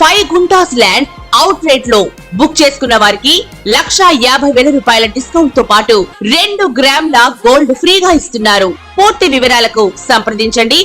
Five guntas land అవుట్ రేట్లో book చేసుకున్న వారికి లక్షా యాభై వేల రూపాయల డిస్కౌంట్తో పాటు రెండు గ్రాముల గోల్డ్ ఫ్రీగా ఇస్తున్నారు. పూర్తి వివరాలకు సంప్రదించండి.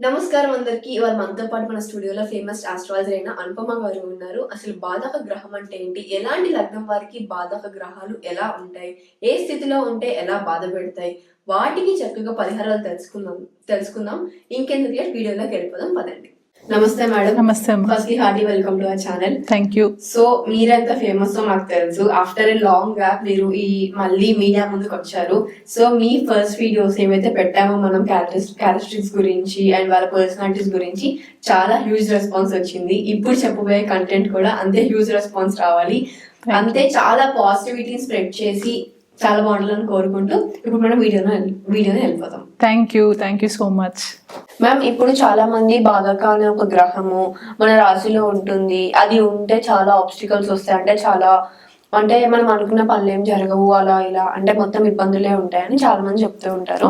నమస్కారం అందరికి. ఇవాళ మనతో పాటు మన స్టూడియోలో ఫేమస్ ఆస్ట్రాలజర్ అయిన అనుపమ గారు ఉన్నారు. అసలు బాధక గ్రహం అంటే ఏంటి? ఎలాంటి లగ్నం వారికి బాధక గ్రహాలు ఎలా ఉంటాయి? ఏ స్థితిలో ఉంటే ఎలా బాధ పెడతాయి? వాటికి చక్కగా పరిహారాలు తెలుసుకుందాం తెలుసుకుందాం. ఇంకెందుకు వీడియోలోకి వెళ్ళిపోదాం పదండి. నమస్తే మేడం. నమస్తే firstly heartily welcome to our channel. Thank you so మీరెంత ఫేమస్ నాకు తెలుసు. ఆఫ్టర్ ఏ లాంగ్ గ్యాప్ మీరు ఈ మళ్ళీ మీడియా ముందుకు వచ్చారు. సో మీ ఫస్ట్ వీడియోస్ ఏవైతే పెట్టామో మనం క్యారెక్టరిస్టిక్స్ గురించి అండ్ వాళ్ళ పర్సనాలిటీస్ గురించి చాలా హ్యూజ్ రెస్పాన్స్ వచ్చింది. ఇప్పుడు చెప్పబోయే కంటెంట్ కూడా అంతే హ్యూజ్ రెస్పాన్స్ రావాలి. అంతే చాలా పాజిటివిటీ స్ప్రెడ్ చేసి చాలా బాగుండాలని కోరుకుంటూ ఇప్పుడు మనం వీడియోలో వీడియోని వెళ్ళిపోతాం. Thank you thank you so much ma'am ఇప్పుడు చాలా మంది బాధక అనే ఒక గ్రహము మన రాశిలో ఉంటుంది. అది ఉంటే చాలా ఆబ్స్టికల్స్ వస్తాయి. అంటే చాలా అంటే మనం అనుకున్న పనులు ఏం జరగవు అలా ఇలా అంటే మొత్తం ఇబ్బందులే ఉంటాయని చాలా మంది చెప్తూ ఉంటారు.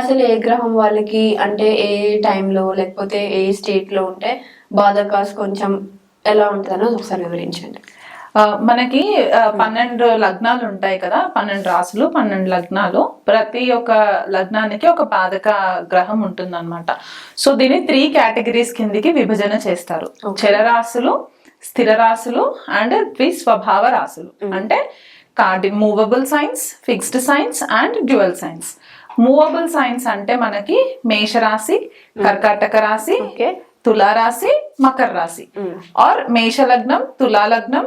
అసలు ఏ గ్రహం వాళ్ళకి అంటే ఏ టైంలో లేకపోతే ఏ స్టేట్లో ఉంటే బాధకాస్ కొంచెం ఎలా ఉంటుందనో ఒకసారి వివరించండి. మనకి పన్నెండు లగ్నాలు ఉంటాయి కదా పన్నెండు రాసులు పన్నెండు లగ్నాలు. ప్రతి ఒక్క లగ్నానికి ఒక బాధక గ్రహం ఉంటుంది అనమాట సో దీన్ని త్రీ కేటగిరీస్ కిందికి విభజన చేస్తారు. Okay. చర రాశులు స్థిర రాశులు అండ్ ద్విస్వభావ రాశులు అంటే Cardy movable signs fixed signs and dual signs. Movable signs అంటే మనకి మేషరాశి కర్కాటక రాశి తులారాశి మకర రాశి. ఆర్ మేష లగ్నం తులా లగ్నం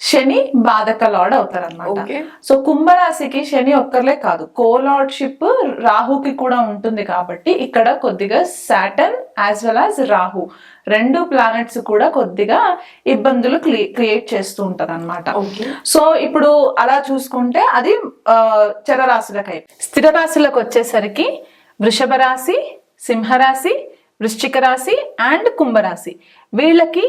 శని బాధక లార్డ్ అవుతారు అనమాట సో కుంభరాశికి శని ఒక్కర్లే కాదు. కోలార్డ్షిప్ రాహుకి కూడా ఉంటుంది కాబట్టి ఇక్కడ కొద్దిగా Saturn as well as Rahu. రెండు ప్లానెట్స్ కూడా కొద్దిగా ఇబ్బందులు క్రియేట్ చేస్తూ ఉంటారు అనమాట సో ఇప్పుడు అలా చూసుకుంటే అది చరరాశులకై. స్థిర రాశులకు వచ్చేసరికి వృషభ రాశి సింహరాశి వృశ్చిక రాశి అండ్ కుంభరాశి. వీళ్ళకి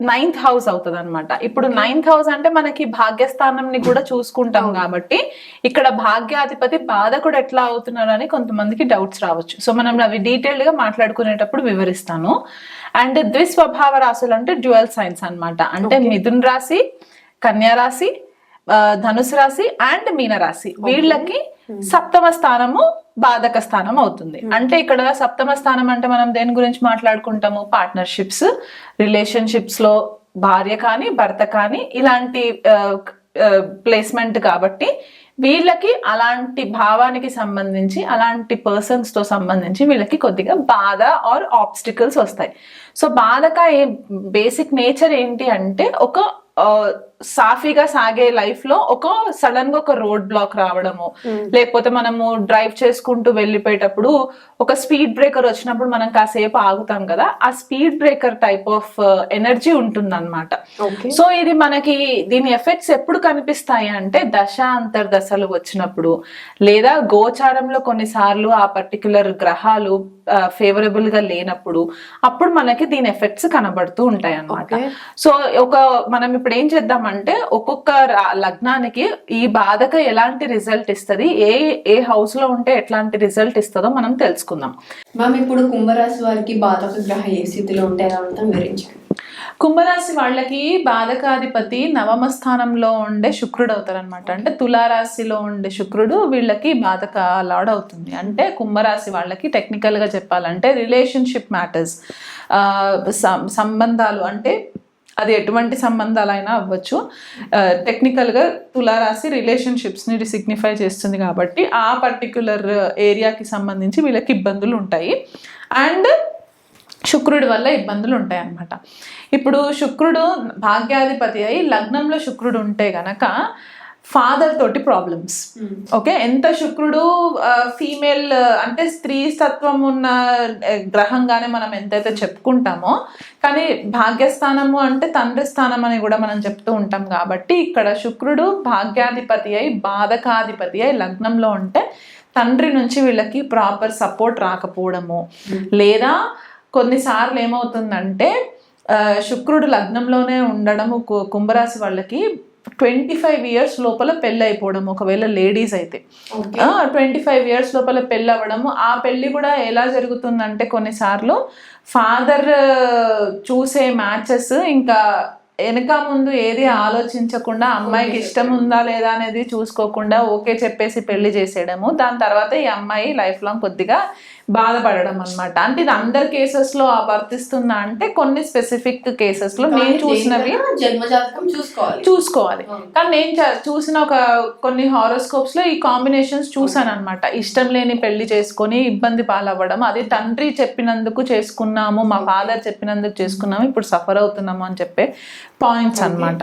నైన్త్ హౌస్ అవుతుంది అనమాట ఇప్పుడు నైన్త్ హౌస్ అంటే మనకి భాగ్యస్థానంని కూడా చూసుకుంటాం కాబట్టి ఇక్కడ భాగ్యాధిపతి బాధకుడు ఎట్లా అవుతున్నారు అని కొంతమందికి డౌట్స్ రావచ్చు. సో మనం అవి డీటెయిల్డ్గా మాట్లాడుకునేటప్పుడు వివరిస్తాను. అండ్ ద్విస్వభావ రాశులు అంటే డ్యువల్ సైన్స్ అన్నమాట. అంటే మిథున్ రాశి కన్యా రాశి ధనుసు రాశి అండ్ మీన రాశి వీళ్ళకి సప్తమ స్థానము బాధక స్థానం అవుతుంది. అంటే ఇక్కడ సప్తమ స్థానం అంటే మనం దేని గురించి మాట్లాడుకుంటాము? పార్ట్నర్షిప్స్ రిలేషన్షిప్స్లో భార్య కానీ భర్త కానీ ఇలాంటి ప్లేస్మెంట్ కాబట్టి వీళ్ళకి అలాంటి భావానికి సంబంధించి అలాంటి పర్సన్స్తో సంబంధించి వీళ్ళకి కొద్దిగా బాధ ఆర్ ఆబ్స్టికల్స్ వస్తాయి. సో బాధక ఏ బేసిక్ నేచర్ ఏంటి అంటే ఒక సాఫీగా సాగే లైఫ్లో ఒక సడన్గా ఒక రోడ్ బ్లాక్ రావడము. లేకపోతే మనము డ్రైవ్ చేసుకుంటూ వెళ్ళిపోయేటప్పుడు ఒక స్పీడ్ బ్రేకర్ వచ్చినప్పుడు మనం కాసేపు ఆగుతాం కదా ఆ speed breaker type of energy ఉంటుంది ఓకే. సో ఇది మనకి దీని ఎఫెక్ట్స్ ఎప్పుడు కనిపిస్తాయి అంటే దశ అంతర్దశలు వచ్చినప్పుడు. లేదా గోచారంలో కొన్నిసార్లు ఆ పర్టికులర్ గ్రహాలు ఫేవరబుల్గా లేనప్పుడు అప్పుడు మనకి దీని ఎఫెక్ట్స్ కనబడుతూ ఉంటాయి అన్నమాట Okay. సో ఒక మనం ఇప్పుడు ఏం చేద్దామంటే ఒక్కొక్క లగ్నానికి ఈ బాధక ఎలాంటి రిజల్ట్ ఇస్తది ఏ ఏ హౌస్లో ఉంటే ఎట్లాంటి రిజల్ట్ ఇస్తుందో మనం తెలుసుకుందాం. మ్యామ్ ఇప్పుడు కుంభరాశి వారికి బాధక గ్రహ ఏ స్థితిలో ఉంటే ఎలా ఉంటుందో వివరించండి. కుంభరాశి వాళ్ళకి బాధకాధిపతి నవమ స్థానంలో ఉండే శుక్రుడు అవుతారు అనమాట అంటే తులారాశిలో ఉండే శుక్రుడు వీళ్ళకి బాధక లాడ్ అవుతుంది అంటే కుంభరాశి వాళ్ళకి టెక్నికల్గా చెప్పాలంటే రిలేషన్షిప్ మ్యాటర్స్. సంబంధాలు అంటే అది ఎటువంటి సంబంధాలైనా అవ్వచ్చు. టెక్నికల్గా తులారాశి రిలేషన్షిప్స్ని సిగ్నిఫై చేస్తుంది కాబట్టి ఆ పర్టిక్యులర్ ఏరియాకి సంబంధించి వీళ్ళకి ఇబ్బందులు ఉంటాయి. అండ్ శుక్రుడి వల్ల ఇబ్బందులు ఉంటాయి అన్నమాట ఇప్పుడు శుక్రుడు భాగ్యాధిపతి అయి లగ్నంలో శుక్రుడు ఉంటే గనక ఫాదర్ తోటి ప్రాబ్లమ్స్ ఓకే ఎంత శుక్రుడు ఫీమేల్ అంటే స్త్రీ తత్వం ఉన్న గ్రహంగానే మనం ఎంతైతే చెప్పుకుంటామో కానీ భాగ్యస్థానము అంటే తండ్రి స్థానం అని కూడా మనం చెప్తూ ఉంటాం కాబట్టి ఇక్కడ శుక్రుడు భాగ్యాధిపతి అయి బాధకాధిపతి అయి లగ్నంలో ఉంటే తండ్రి నుంచి వీళ్ళకి ప్రాపర్ సపోర్ట్ రాకపోవడము. లేదా కొన్నిసార్లు ఏమవుతుందంటే శుక్రుడు లగ్నంలోనే ఉండడము కుంభరాశి వాళ్ళకి ట్వంటీ ఫైవ్ ఇయర్స్ లోపల పెళ్ళి అయిపోవడం ఒకవేళ లేడీస్ అయితే. ట్వంటీ ఫైవ్ ఇయర్స్ లోపల పెళ్ళి అవ్వడము ఆ పెళ్ళి కూడా ఎలా జరుగుతుందంటే కొన్నిసార్లు ఫాదర్ చూసే మ్యాచెస్ ఇంకా వెనక ముందు ఏది ఆలోచించకుండా అమ్మాయికి ఇష్టం ఉందా లేదా అనేది చూసుకోకుండా ఓకే చెప్పేసి పెళ్ళి చేసేయడము దాని తర్వాత ఈ అమ్మాయి లైఫ్ లాంగ్ కొద్దిగా బాధపడడం అన్నమాట. అంటే ఇది అందరి కేసెస్లో వర్తిస్తుందా అంటే కొన్ని స్పెసిఫిక్ కేసెస్లో నేను చూసినవి జన్మ జాతకం చూసుకోవాలి. చూసుకోవాలి. కానీ నేను చూసిన ఒక కొన్ని హారోస్కోప్స్లో ఈ కాంబినేషన్స్ చూసాను అనమాట ఇష్టం లేని పెళ్ళి చేసుకొని ఇబ్బంది పాలవ్వడం అది తండ్రి చెప్పినందుకు చేసుకున్నాము మా ఫాదర్ చెప్పినందుకు చేసుకున్నాము ఇప్పుడు సఫర్ అవుతున్నాము అని చెప్పే పాయింట్స్ అన్నమాట.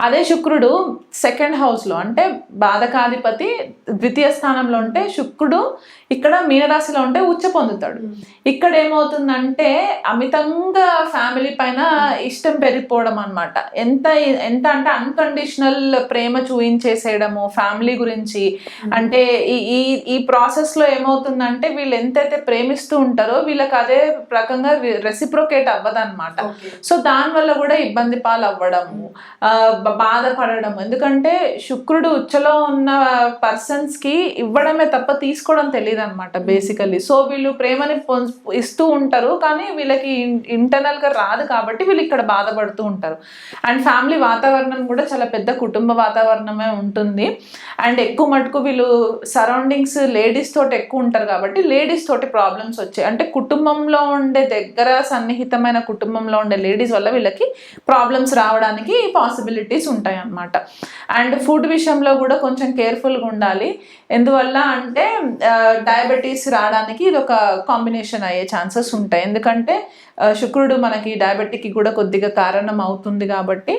అదే శుక్రుడు సెకండ్ హౌస్లో అంటే బాధకాధిపతి ద్వితీయ స్థానంలో ఉంటే శుక్రుడు ఇక్కడ మీనరాశిలో ఉంటే ఉచ్చ పొందుతాడు. ఇక్కడ ఏమవుతుందంటే అమితంగా ఫ్యామిలీ పైన ఇష్టం పెరిగిపోవడం అన్నమాట. ఎంత ఎంత అంటే అన్కండిషనల్ ప్రేమ చూయించేసేయడము ఫ్యామిలీ గురించి. అంటే ఈ ఈ ఈ ప్రాసెస్లో ఏమవుతుందంటే వీళ్ళు ఎంతైతే ప్రేమిస్తూ ఉంటారో వీళ్ళకి అదే రకంగా రెసిప్రొకేట్ అవ్వదన్నమాట. ఓకే. సో దానివల్ల కూడా ఇబ్బంది పాలు అవ్వడము బాధపడడం ఎందుకంటే శుక్రుడు ఉచ్చలో ఉన్న పర్సన్స్కి ఇవ్వడమే తప్ప తీసుకోవడం తెలియదు అనమాట బేసికల్లీ సో వీళ్ళు ప్రేమని ఇస్తూ ఉంటారు. కానీ వీళ్ళకి ఇంటర్నల్గా రాదు కాబట్టి వీళ్ళు ఇక్కడ బాధపడుతూ ఉంటారు. అండ్ ఫ్యామిలీ వాతావరణం కూడా చాలా పెద్ద కుటుంబ వాతావరణమే ఉంటుంది. అండ్ ఎక్కువ మటుకు వీళ్ళు సరౌండింగ్స్ లేడీస్ తోటి ఎక్కువ ఉంటారు కాబట్టి లేడీస్ తోటి ప్రాబ్లమ్స్ వచ్చాయి. అంటే కుటుంబంలో ఉండే దగ్గర సన్నిహితమైన కుటుంబంలో ఉండే లేడీస్ వల్ల వీళ్ళకి ప్రాబ్లమ్స్ రావడానికి పాసిబిలిటీస్ ఉంటాయి అన్నమాట. అండ్ ఫుడ్ విషయంలో కూడా కొంచెం కేర్ఫుల్గా ఉండాలి. ఎందువల్ల అంటే డయాబెటీస్ రావడానికి ఇది ఒక కాంబినేషన్ అయ్యే ఛాన్సెస్ ఉంటాయి. ఎందుకంటే శుక్రుడు మనకి డయాబెటిక్కి కూడా కొద్దిగా కారణం అవుతుంది కాబట్టి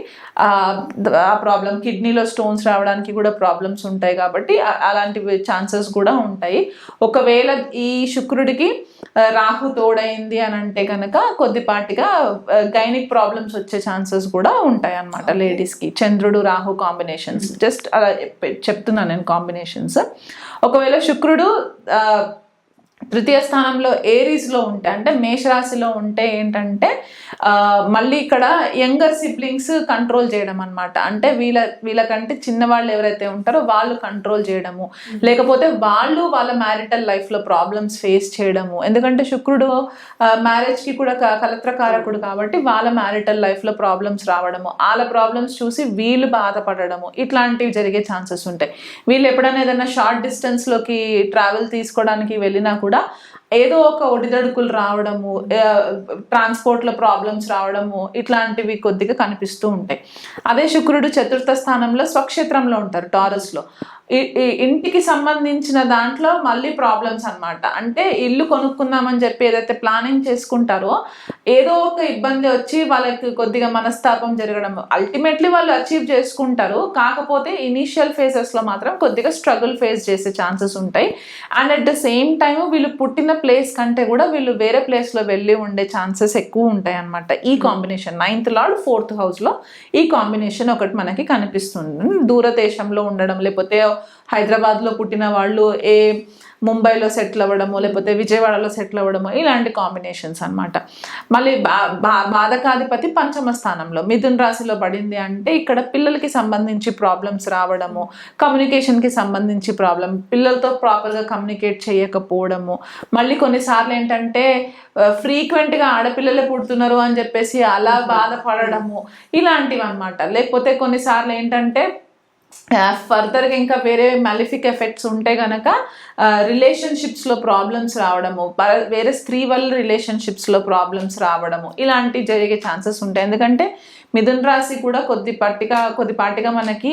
ఆ ప్రాబ్లం కిడ్నీలో స్టోన్స్ రావడానికి కూడా ప్రాబ్లమ్స్ ఉంటాయి కాబట్టి అలాంటి ఛాన్సెస్ కూడా ఉంటాయి. ఒకవేళ ఈ శుక్రుడికి రాహు తోడైంది అని అంటే కనుక కొద్దిపాటిగా గైనిక్ ప్రాబ్లమ్స్ వచ్చే ఛాన్సెస్ కూడా ఉంటాయి అన్నమాట లేడీస్కి చంద్రుడు రాహు కాంబినేషన్స్ జస్ట్ అలా చెప్తున్నాను నేను కాంబినేషన్స్ ఒకవేళ శుక్రుడు తృతీయ స్థానంలో ఏరీస్లో ఉంటే అంటే మేషరాశిలో ఉంటే ఏంటంటే మళ్ళీ ఇక్కడ యంగర్ సిబ్లింగ్స్ కంట్రోల్ చేయడం అన్నమాట. అంటే వీళ్ళ వీళ్ళకంటే చిన్నవాళ్ళు ఎవరైతే ఉంటారో వాళ్ళు కంట్రోల్ చేయడము. లేకపోతే వాళ్ళు వాళ్ళ మ్యారిటల్ లైఫ్లో ప్రాబ్లమ్స్ ఫేస్ చేయడము. ఎందుకంటే శుక్రుడు మ్యారేజ్కి కూడా కలత్రకారకుడు కాబట్టి వాళ్ళ మ్యారిటల్ లైఫ్లో ప్రాబ్లమ్స్ రావడము. వాళ్ళ ప్రాబ్లమ్స్ చూసి వీళ్ళు బాధపడడము. ఇట్లాంటివి జరిగే ఛాన్సెస్ ఉంటాయి. వీళ్ళు ఎప్పుడైనా ఏదైనా షార్ట్ డిస్టెన్స్లోకి ట్రావెల్ తీసుకోవడానికి వెళ్ళినా కూడా ఏదో ఒక ఒడిదడుకులు రావడము ట్రాన్స్పోర్ట్లో ప్రాబ్లమ్స్ రావడము ఇట్లాంటివి కొద్దిగా కనిపిస్తూ ఉంటాయి. అదే శుక్రుడు చతుర్థ స్థానంలో స్వక్షేత్రంలో ఉంటారు టారస్లో. ఇంటికి సంబంధించిన దాంట్లో మళ్ళీ ప్రాబ్లమ్స్ అన్నమాట. అంటే ఇల్లు కొనుక్కుందామని చెప్పి ఏదైతే ప్లానింగ్ చేసుకుంటారో ఏదో ఒక ఇబ్బంది వచ్చి వాళ్ళకి కొద్దిగా మనస్తాపం జరగడం అల్టిమేట్లీ వాళ్ళు అచీవ్ చేసుకుంటారు. కాకపోతే ఇనీషియల్ ఫేజెస్లో మాత్రం కొద్దిగా స్ట్రగుల్ ఫేస్ చేసే ఛాన్సెస్ ఉంటాయి. And at the same time వీళ్ళు పుట్టిన ప్లేస్ కంటే కూడా వీళ్ళు వేరే ప్లేస్లో వెళ్ళి ఉండే ఛాన్సెస్ ఎక్కువ ఉంటాయి అన్నమాట. ఈ కాంబినేషన్ నైన్త్ లార్డ్ ఫోర్త్ హౌస్లో ఈ కాంబినేషన్ ఒకటి మనకి కనిపిస్తుంది. దూరదేశంలో ఉండడం లేకపోతే హైదరాబాద్లో పుట్టిన వాళ్ళు ఏ ముంబైలో సెటిల్ అవ్వడము లేకపోతే విజయవాడలో సెటిల్ అవ్వడము ఇలాంటి కాంబినేషన్స్ అనమాట మళ్ళీ బా బా- బాధకాధిపతి పంచమ స్థానంలో మిథున్ రాశిలో పడింది అంటే ఇక్కడ పిల్లలకి సంబంధించి ప్రాబ్లమ్స్ రావడము కమ్యూనికేషన్కి సంబంధించి ప్రాబ్లం పిల్లలతో ప్రాపర్గా కమ్యూనికేట్ చేయకపోవడము. మళ్ళీ కొన్నిసార్లు ఏంటంటే ఫ్రీక్వెంట్గా ఆడపిల్లలే పుడుతున్నారు అని చెప్పేసి అలా బాధపడడము ఇలాంటివి అన్నమాట లేకపోతే కొన్నిసార్లు ఏంటంటే ఫర్దర్గా ఇంకా వేరే మెలిఫిక్ ఎఫెక్ట్స్ ఉంటే కనుక రిలేషన్షిప్స్లో ప్రాబ్లమ్స్ రావడము వేరే స్త్రీ వల్ల రిలేషన్షిప్స్లో ప్రాబ్లమ్స్ రావడము ఇలాంటివి జరిగే ఛాన్సెస్ ఉంటాయి. ఎందుకంటే మిథున్ రాశి కూడా కొద్దిపాటిగా కొద్దిపాటిగా మనకి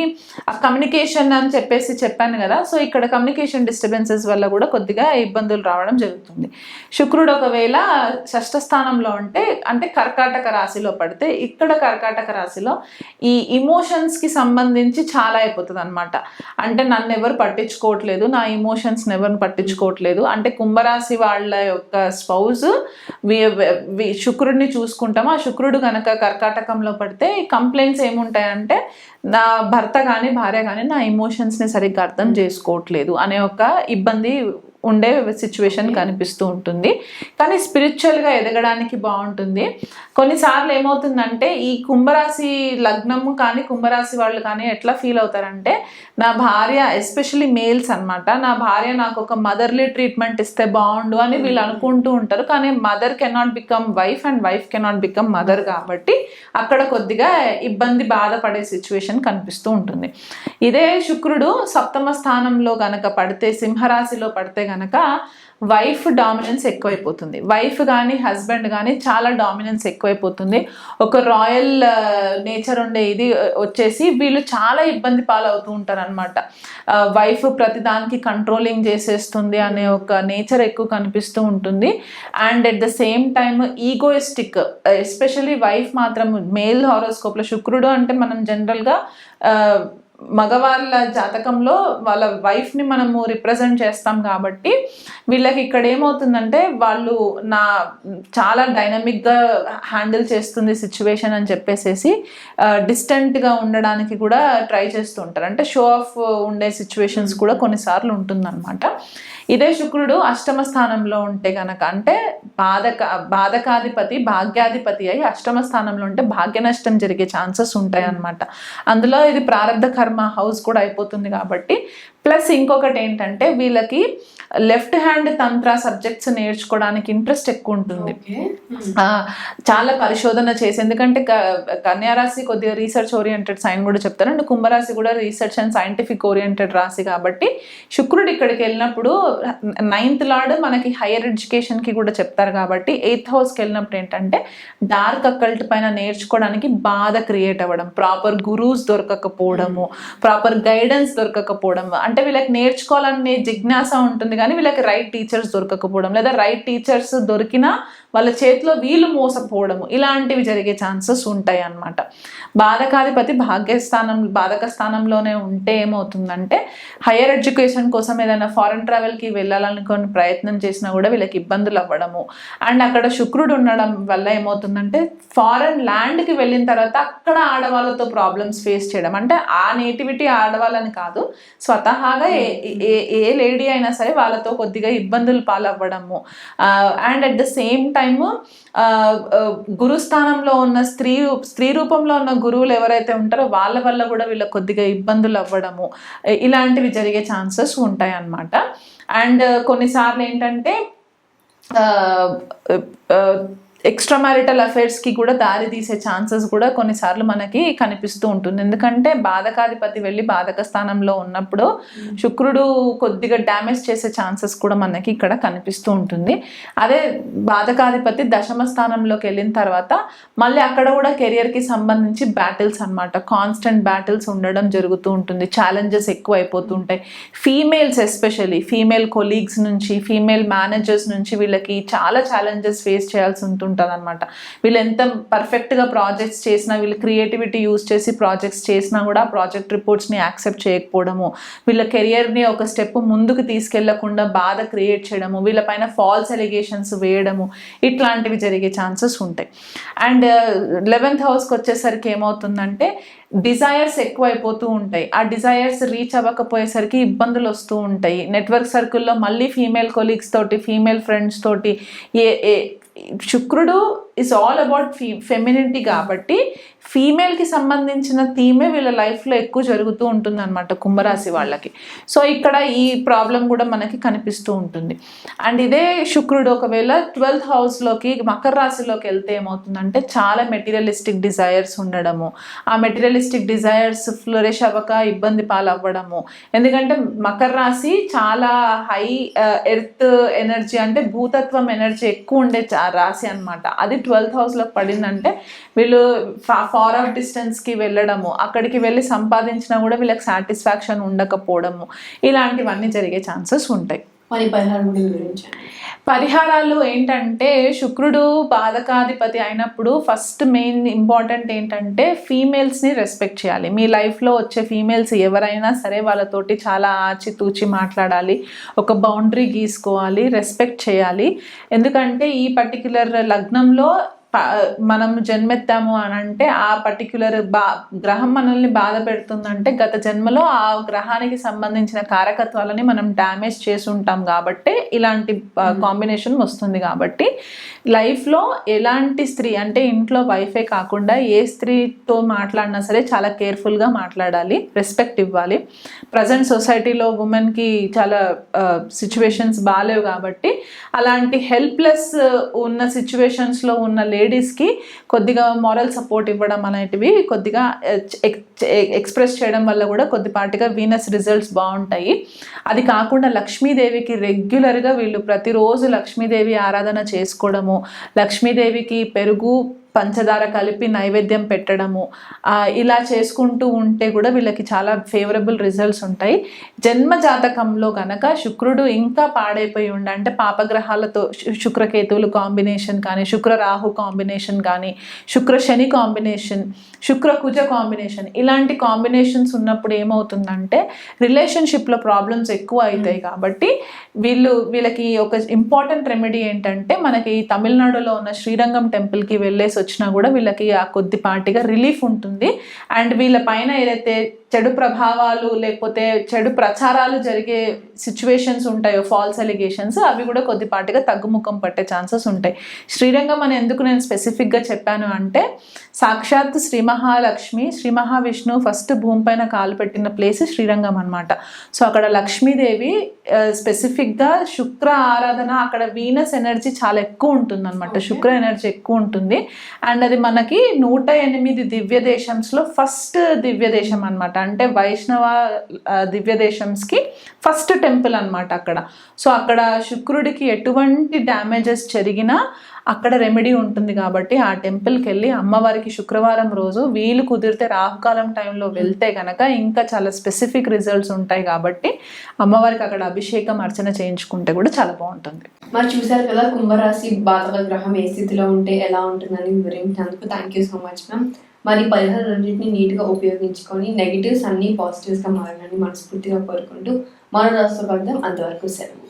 ఆ కమ్యూనికేషన్ అని చెప్పేసి చెప్పాను కదా. సో ఇక్కడ కమ్యూనికేషన్ డిస్టర్బెన్సెస్ వల్ల కూడా కొద్దిగా ఇబ్బందులు రావడం జరుగుతుంది. శుక్రుడు ఒకవేళ షష్ఠ స్థానంలో ఉంటే అంటే కర్కాటక రాశిలో పడితే ఇక్కడ కర్కాటక రాశిలో ఈ ఇమోషన్స్కి సంబంధించి చాలా అయిపోతుంది అనమాట అంటే నన్ను ఎవరు పట్టించుకోవట్లేదు నా ఇమోషన్స్ ఎవరిని పట్టించుకోవట్లేదు. అంటే కుంభరాశి వాళ్ళ యొక్క స్పౌజ్ శుక్రుడిని చూసుకుంటాము. ఆ శుక్రుడు కనుక కర్కాటకంలో పడితే కంప్లైంట్స్ ఏముంటాయంటే నా భర్త కానీ భార్య కానీ నా ఎమోషన్స్ని సరిగ్గా అర్థం చేసుకోవట్లేదు అనే ఒక ఇబ్బంది ఉండే సిచ్యువేషన్ కనిపిస్తూ ఉంటుంది. కానీ స్పిరిచువల్గా ఎదగడానికి బాగుంటుంది. కొన్నిసార్లు ఏమవుతుందంటే ఈ కుంభరాశి లగ్నము కానీ కుంభరాశి వాళ్ళు కానీ ఎట్లా ఫీల్ అవుతారంటే నా భార్య ఎస్పెషల్లీ మేల్స్ అన్నమాట నా భార్య నాకు ఒక మదర్లీ ట్రీట్మెంట్ ఇస్తే బాగుండు అని వీళ్ళు అనుకుంటూ ఉంటారు. కానీ mother cannot become wife and wife cannot become mother కాబట్టి అక్కడ కొద్దిగా ఇబ్బంది బాధపడే సిచ్యువేషన్ కనిపిస్తూ ఉంటుంది. ఇదే శుక్రుడు సప్తమ స్థానంలో గనక పడితే సింహరాశిలో పడితే కనుక వైఫ్ డామినెన్స్ ఎక్కువైపోతుంది. వైఫ్ కానీ హస్బెండ్ కానీ చాలా డామినెన్స్ ఎక్కువైపోతుంది. ఒక రాయల్ నేచర్ ఉండే ఇది వచ్చేసి వీళ్ళు చాలా ఇబ్బంది పాలవుతూ ఉంటారు అనమాట వైఫ్ ప్రతిదానికి కంట్రోలింగ్ చేసేస్తుంది అనే ఒక నేచర్ ఎక్కువ కనిపిస్తూ ఉంటుంది. And at the same time egoistic especially wife మాత్రం మేల్ హారోస్కోప్లో శుక్రుడు అంటే మనం జనరల్గా మగవాళ్ళ జాతకంలో వాళ్ళ వైఫ్ని మనము రిప్రజెంట్ చేస్తాం కాబట్టి వీళ్ళకి ఇక్కడ ఏమవుతుందంటే వాళ్ళు నా చాలా డైనమిక్గా హ్యాండిల్ చేస్తుంది సిచ్యువేషన్ అని చెప్పేసేసి డిస్టెంట్గా ఉండడానికి కూడా ట్రై చేస్తూ ఉంటారు. అంటే షో ఆఫ్ ఉండే సిచ్యువేషన్స్ కూడా కొన్నిసార్లు ఉంటుందన్నమాట. ఇదే శుక్రుడు అష్టమ స్థానంలో ఉంటే గనక అంటే బాధక బాధకాధిపతి భాగ్యాధిపతి అయి అష్టమ స్థానంలో ఉంటే భాగ్య నష్టం జరిగే ఛాన్సెస్ ఉంటాయి అన్నమాట అందులో ఇది ప్రారంభ కర్మ హౌస్ కూడా అయిపోతుంది కాబట్టి ప్లస్ ఇంకొకటి ఏంటంటే వీళ్ళకి లెఫ్ట్ హ్యాండ్ తంత్ర సబ్జెక్ట్స్ నేర్చుకోవడానికి ఇంట్రెస్ట్ ఎక్కువ ఉంటుంది. చాలా పరిశోధన చేసి ఎందుకంటే కన్యారాశి కొద్దిగా రీసెర్చ్ ఓరియంటెడ్ సైన్ కూడా చెప్తారు. అండ్ కుంభరాశి కూడా రీసెర్చ్ అండ్ సైంటిఫిక్ ఓరియంటెడ్ రాశి కాబట్టి శుక్రుడు ఇక్కడికి వెళ్ళినప్పుడు నైన్త్ లార్డ్ మనకి హైయర్ ఎడ్యుకేషన్కి కూడా చెప్తారు కాబట్టి ఎయిత్ హౌస్కి వెళ్ళినప్పుడు ఏంటంటే డార్క్ అకల్ట్ పైన నేర్చుకోవడానికి బాధ క్రియేట్ అవ్వడం ప్రాపర్ గురూస్ దొరకకపోవడము ప్రాపర్ గైడెన్స్ దొరకకపోవడం అంటే వీళ్ళకి నేర్చుకోవాలనే జిజ్ఞాస ఉంటుంది కానీ వీళ్ళకి రైట్ టీచర్స్ దొరకకపోవడం లేదా రైట్ టీచర్స్ దొరికినా వాళ్ళ చేతిలో వీళ్ళు మోసపోవడము ఇలాంటివి జరిగే ఛాన్సెస్ ఉంటాయి అన్నమాట బాధకాధిపతి భాగ్యస్థానం బాధక స్థానంలోనే ఉంటే ఏమవుతుందంటే హైయర్ ఎడ్యుకేషన్ కోసం ఏదైనా ఫారెన్ ట్రావెల్కి వెళ్ళాలనుకుని ప్రయత్నం చేసినా కూడా వీళ్ళకి ఇబ్బందులు అవ్వడము. అండ్ అక్కడ శుక్రుడు ఉండడం వల్ల ఏమవుతుందంటే ఫారెన్ ల్యాండ్కి వెళ్ళిన తర్వాత అక్కడ ఆడవాళ్ళతో ప్రాబ్లమ్స్ ఫేస్ చేయడం. అంటే ఆ నేటివిటీ ఆడవాళ్ళని కాదు స్వతహాగా ఏ ఏ- లేడీ అయినా సరే వాళ్ళతో కొద్దిగా ఇబ్బందులు పాలవ్వడము. And at the same time time గురుస్థానంలో ఉన్న స్త్రీ స్త్రీ రూపంలో ఉన్న గురువులు ఎవరైతే ఉంటారో వాళ్ళ వల్ల కూడా వీళ్ళకి కొద్దిగా ఇబ్బందులు అవ్వడము ఇలాంటివి జరిగే ఛాన్సెస్ ఉంటాయి అన్నమాట అండ్ కొన్నిసార్లు ఏంటంటే ఎక్స్ట్రా మ్యారిటల్ అఫైర్స్కి కూడా దారి తీసే ఛాన్సెస్ కూడా కొన్నిసార్లు మనకి కనిపిస్తూ ఉంటుంది. ఎందుకంటే బాధకాధిపతి వెళ్ళి బాధక స్థానంలో ఉన్నప్పుడు శుక్రుడు కొద్దిగా డ్యామేజ్ చేసే ఛాన్సెస్ కూడా మనకి ఇక్కడ కనిపిస్తూ ఉంటుంది. అదే బాధకాధిపతి దశమ స్థానంలోకి వెళ్ళిన తర్వాత మళ్ళీ అక్కడ కూడా కెరియర్కి సంబంధించి బ్యాటిల్స్ అన్నమాట. కాన్స్టెంట్ బ్యాటిల్స్ ఉండడం జరుగుతూ ఉంటుంది. ఛాలెంజెస్ ఎక్కువ అయిపోతుంటాయి ఫీమేల్స్ ఎస్పెషల్లీ ఫీమేల్ కొలీగ్స్ నుంచి ఫీమేల్ మేనేజర్స్ నుంచి వీళ్ళకి చాలా ఛాలెంజెస్ ఫేస్ చేయాల్సి ఉంటుంది అనమాట వీళ్ళు ఎంత పర్ఫెక్ట్గా ప్రాజెక్ట్స్ చేసినా వీళ్ళు క్రియేటివిటీ యూస్ చేసి ప్రాజెక్ట్స్ చేసినా కూడా ప్రాజెక్ట్ రిపోర్ట్స్ని యాక్సెప్ట్ చేయకపోవడము వీళ్ళ కెరియర్ని ఒక స్టెప్ ముందుకు తీసుకెళ్ళకుండా బాధ క్రియేట్ చేయడము వీళ్ళపైన ఫాల్స్ ఎలిగేషన్స్ వేయడము ఇట్లాంటివి జరిగే ఛాన్సెస్ ఉంటాయి. అండ్ లెవెన్త్ హౌస్కి వచ్చేసరికి ఏమవుతుందంటే డిజైర్స్ ఎక్కువైపోతూ ఉంటాయి. ఆ డిజైర్స్ రీచ్ అవ్వకపోయేసరికి ఇబ్బందులు వస్తూ ఉంటాయి. నెట్వర్క్ సర్కిల్లో మళ్ళీ ఫీమేల్ కొలీగ్స్ తోటి ఫీమేల్ ఫ్రెండ్స్ తోటి ఏ ఏ శుక్రుడు is all about fe femininity కాబట్టి ఫీమేల్కి సంబంధించిన థీమే వీళ్ళ లైఫ్లో ఎక్కువ జరుగుతూ ఉంటుంది అనమాట కుంభరాశి వాళ్ళకి. సో ఇక్కడ ఈ ప్రాబ్లం కూడా మనకి కనిపిస్తూ ఉంటుంది. అండ్ ఇదే శుక్రుడు ఒకవేళ ట్వెల్త్ హౌస్లోకి మకర రాశిలోకి వెళ్తే ఏమవుతుందంటే చాలా మెటీరియలిస్టిక్ డిజైర్స్ ఉండడము. ఆ మెటీరియలిస్టిక్ డిజైర్స్ ఫ్లోరిష్ అవ్వక ఇబ్బంది పాలవ్వడము. ఎందుకంటే మకర రాశి చాలా హై ఎర్త్ ఎనర్జీ అంటే భూతత్వం ఎనర్జీ ఎక్కువ ఉండే రాశి అన్నమాట. అది ట్వెల్త్ హౌస్లోకి పడిందంటే వీళ్ళు ఫార్ ఆఫ్ డిస్టెన్స్కి వెళ్ళడము అక్కడికి వెళ్ళి సంపాదించినా కూడా వీళ్ళకి సాటిస్ఫాక్షన్ ఉండకపోవడము ఇలాంటివన్నీ జరిగే ఛాన్సెస్ ఉంటాయి. మరి పరిహారం గురించి పరిహారాలు ఏంటంటే శుక్రుడు బాధకాధిపతి అయినప్పుడు ఫస్ట్ మెయిన్ ఇంపార్టెంట్ ఏంటంటే ఫీమేల్స్ని రెస్పెక్ట్ చేయాలి. మీ లైఫ్లో వచ్చే ఫీమేల్స్ ఎవరైనా సరే వాళ్ళతోటి చాలా ఆచితూచి మాట్లాడాలి ఒక బౌండరీ గీసుకోవాలి రెస్పెక్ట్ చేయాలి. ఎందుకంటే ఈ పర్టిక్యులర్ లగ్నంలో మనం జన్మెత్తాము అని అంటే ఆ పర్టిక్యులర్ బా గ్రహం మనల్ని బాధ పెడుతుందంటే గత జన్మలో ఆ గ్రహానికి సంబంధించిన కారకత్వాలని మనం డ్యామేజ్ చేసి ఉంటాం కాబట్టి ఇలాంటి కాంబినేషన్ వస్తుంది కాబట్టి లైఫ్లో ఎలాంటి స్త్రీ అంటే ఇంట్లో వైఫే కాకుండా ఏ స్త్రీతో మాట్లాడినా సరే చాలా కేర్ఫుల్గా మాట్లాడాలి రెస్పెక్ట్ ఇవ్వాలి. ప్రజెంట్ సొసైటీలో ఉమెన్కి చాలా సిచ్యువేషన్స్ బాగాలేవు కాబట్టి అలాంటి హెల్ప్లెస్ ఉన్న సిచ్యువేషన్స్లో ఉన్న లేడీస్కి కొద్దిగా మారల్ సపోర్ట్ ఇవ్వడం అనేటివి కొద్దిగా ఎక్స్ప్రెస్ చేయడం వల్ల కూడా కొద్దిపాటిగా వీనస్ రిజల్ట్స్ బాగుంటాయి. అది కాకుండా లక్ష్మీదేవికి రెగ్యులర్గా వీళ్ళు ప్రతిరోజు లక్ష్మీదేవి ఆరాధన చేసుకోవడము లక్ష్మీదేవికి పెరుగు పంచదార కలిపి నైవేద్యం పెట్టడము ఇలా చేసుకుంటూ ఉంటే కూడా వీళ్ళకి చాలా ఫేవరబుల్ రిజల్ట్స్ ఉంటాయి. జన్మ జాతకంలో గనక శుక్రుడు ఇంకా పాడైపోయి ఉండ అంటే పాపగ్రహాలతో శుక్రకేతువులు కాంబినేషన్ కానీ శుక్ర రాహు కాంబినేషన్ కానీ శుక్ర శని కాంబినేషన్ శుక్ర కుజ కాంబినేషన్ ఇలాంటి కాంబినేషన్స్ ఉన్నప్పుడు ఏమవుతుందంటే రిలేషన్షిప్లో ప్రాబ్లమ్స్ ఎక్కువ అవుతాయి కాబట్టి వీళ్ళు వీళ్ళకి ఒక ఇంపార్టెంట్ రెమెడీ ఏంటంటే మనకి తమిళనాడులో ఉన్న శ్రీరంగం టెంపుల్కి వెళ్ళేసి వచ్చినా కూడా వీళ్ళకి ఆ కొద్దిపాటిగా రిలీఫ్ ఉంటుంది. అండ్ వీళ్ళ పైన ఏదైతే చెడు ప్రభావాలు లేకపోతే చెడు ప్రచారాలు జరిగే సిచ్యువేషన్స్ ఉంటాయో ఫాల్స్ ఎలిగేషన్స్ అవి కూడా కొద్దిపాటిగా తగ్గుముఖం పట్టే ఛాన్సెస్ ఉంటాయి. శ్రీరంగం అని ఎందుకు నేను స్పెసిఫిక్గా చెప్పాను అంటే సాక్షాత్ శ్రీ మహాలక్ష్మి శ్రీ మహావిష్ణువు ఫస్ట్ భూమిపైన కాలు పెట్టిన ప్లేస్ శ్రీరంగం అనమాట సో అక్కడ లక్ష్మీదేవి స్పెసిఫిక్గా శుక్ర ఆరాధన అక్కడ వీనస్ ఎనర్జీ చాలా ఎక్కువ ఉంటుంది అనమాట శుక్ర ఎనర్జీ ఎక్కువ ఉంటుంది. అండ్ అది మనకి నూట ఎనిమిది దివ్య దేశంస్లో ఫస్ట్ దివ్య దేశం అనమాట అంటే వైష్ణవ దివ్య దేశంస్కి ఫస్ట్ టెంపుల్ అనమాట అక్కడ. సో అక్కడ శుక్రుడికి ఎటువంటి డ్యామేజెస్ జరిగినా అక్కడ రెమెడీ ఉంటుంది కాబట్టి ఆ టెంపుల్కి వెళ్ళి అమ్మవారికి శుక్రవారం రోజు వీలు కుదిరితే రాహుకాలం టైంలో వెళ్తే కనుక ఇంకా చాలా స్పెసిఫిక్ రిజల్ట్స్ ఉంటాయి కాబట్టి అమ్మవారికి అక్కడ అభిషేకం అర్చన చేయించుకుంటే కూడా చాలా బాగుంటుంది. మరి చూసారు కదా కుంభరాశి బాధవ గ్రహం ఏ స్థితిలో ఉంటే ఎలా ఉంటుందని వివరించినందుకు thank you so much ma'am మరి పరిహారం రెండింటిని నీట్గా ఉపయోగించుకొని నెగిటివ్స్ అన్ని పాజిటివ్స్గా మారాలని మనస్ఫూర్తిగా కోరుకుంటూ మరో రాష్ట్ర అంతవరకు సెలవు.